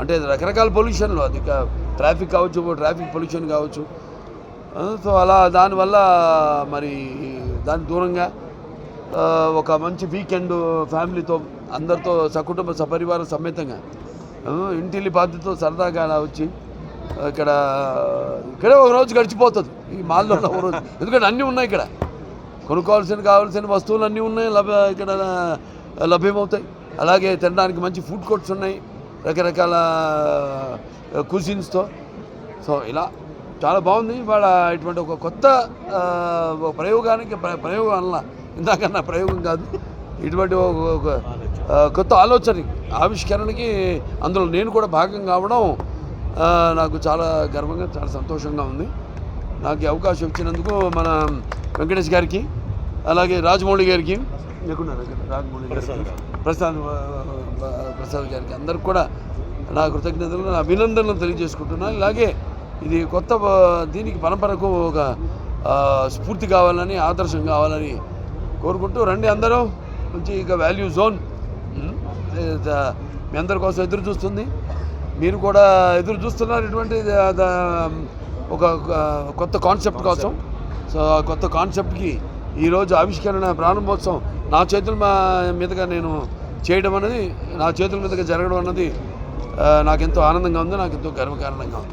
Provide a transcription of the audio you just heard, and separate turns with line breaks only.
అంటే రకరకాల పొల్యూషన్లు అది ట్రాఫిక్ కావచ్చు ట్రాఫిక్ పొల్యూషన్ కావచ్చు. సో అలా దానివల్ల మరి దానికి దూరంగా ఒక మంచి వీకెండ్ ఫ్యామిలీతో అందరితో సకుటుంబ సపరివార సమేతంగా ఇంటిల్లి బాధ్యతతో సరదాగా అలా వచ్చి ఇక్కడ ఇక్కడే ఒక రోజు గడిచిపోతుంది. ఈ మాల్లో ఒక రోజు. ఎందుకంటే అన్నీ ఉన్నాయి ఇక్కడ. కొనుక్కోవాల్సిన కావాల్సిన వస్తువులు అన్నీ ఉన్నాయి లభ్య ఇక్కడ లభ్యమవుతాయి. అలాగే తినడానికి మంచి ఫుడ్ కోర్ట్స్ ఉన్నాయి. రకరకాల కుజిన్స్తో సో ఇలా చాలా బాగుంది. ఇవాళ ఇటువంటి ఒక కొత్త ప్రయోగానికి ప్రయోగం అన్న ఇందాకన్నా ప్రయోగం కాదు. ఇటువంటి ఒక కొత్త ఆలోచన ఆవిష్కరణకి అందులో నేను కూడా భాగం కావడం నాకు చాలా గర్వంగా చాలా సంతోషంగా ఉంది. నాకు అవకాశం ఇచ్చినందుకు మన వెంకటేష్ గారికి అలాగే రాజమౌళి గారికి ఇక్కడ? రాజమౌళి ప్రసాద్ ప్రసాద్ గారికి అందరికి కూడా నా కృతజ్ఞతలు నా అభినందనలు తెలియజేసుకుంటున్నాను ఇలాగే ఇది కొత్త దీనికి పరంపరకు ఒక స్ఫూర్తి కావాలని ఆదర్శం కావాలని కోరుకుంటూ రండి అందరూ. మంచి ఇక వాల్యూ జోన్ మీ అందరి కోసం ఎదురు చూస్తుంది. మీరు కూడా ఎదురు చూస్తున్నారు ఇటువంటి ఒక కొత్త కాన్సెప్ట్ కోసం. సో ఆ కొత్త కాన్సెప్ట్కి ఈరోజు ఆవిష్కరణ ప్రారంభోత్సవం. నా చేతుల మా- మీదుగా నేను చేయడం అనేది నా చేతుల మీదుగా జరగడం అన్నది నాకెంతో ఆనందంగా ఉంది నాకెంతో గర్వకారణంగా ఉంది.